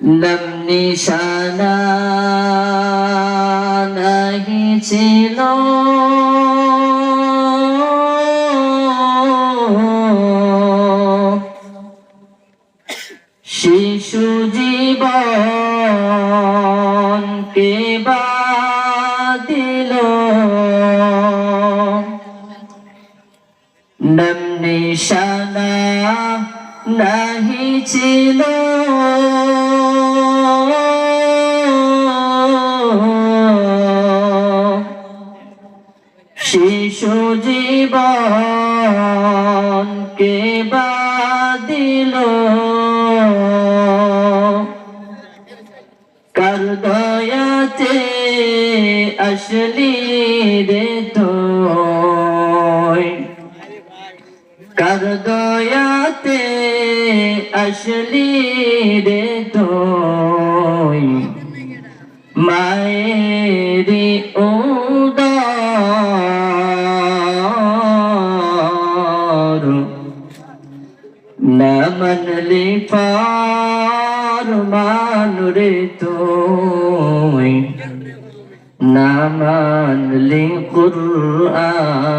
নাম নিশানা নাহি ছিল শিশু জীবন কে দিল নাম নিশানা নাহি ছিল। শিশু জীবন কে দিল কার দয়াতে আসলি রে তোয় দয়াতে আসলি রে তোয় মায়েরি উদার না মানলি পার মানুরে তুই। না মানলি কুরআন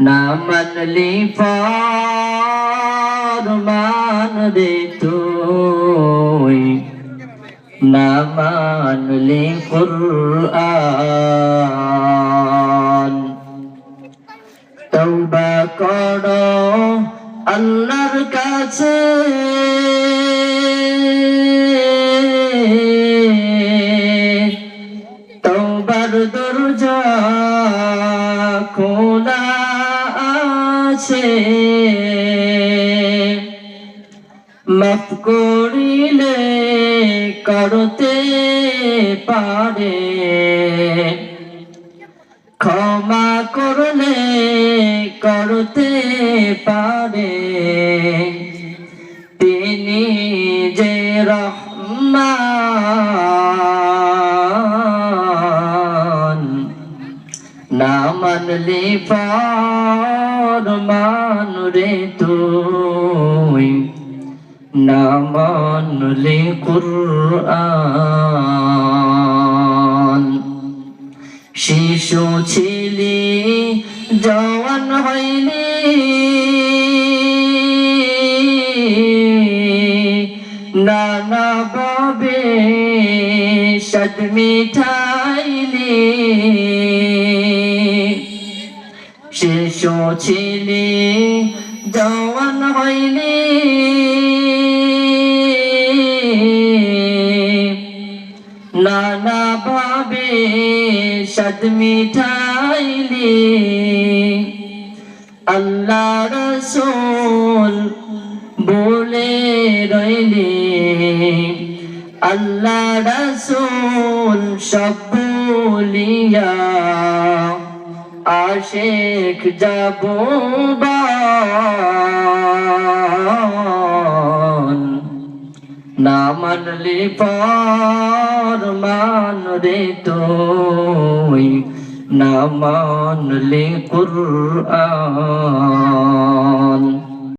না মানলি পার মানুরে তুই। না করো আল্লাহর কাছে। তওবার দরজা খোলা। আছে। মাফ করিলে করতে পারে। ক্ষমা করলে করতে পারে। তিনি যে রহমান না মানলে পার রে তুই না মানলে কুরআন। শিশু ছিলি জওয়ান হইলি। নানা বাবে সদ মিঠাইলি। শিশু ছিলি জওয়ান হইলি। নানা ভাবে সদ মিঠাইলি। আল্লাহ রসুল বলে রইলি, আল্লাহ রসুল সব বলিয়া আশেখ যাবুবান না মানলি পর মান রে তুই না মানলি কুরআন।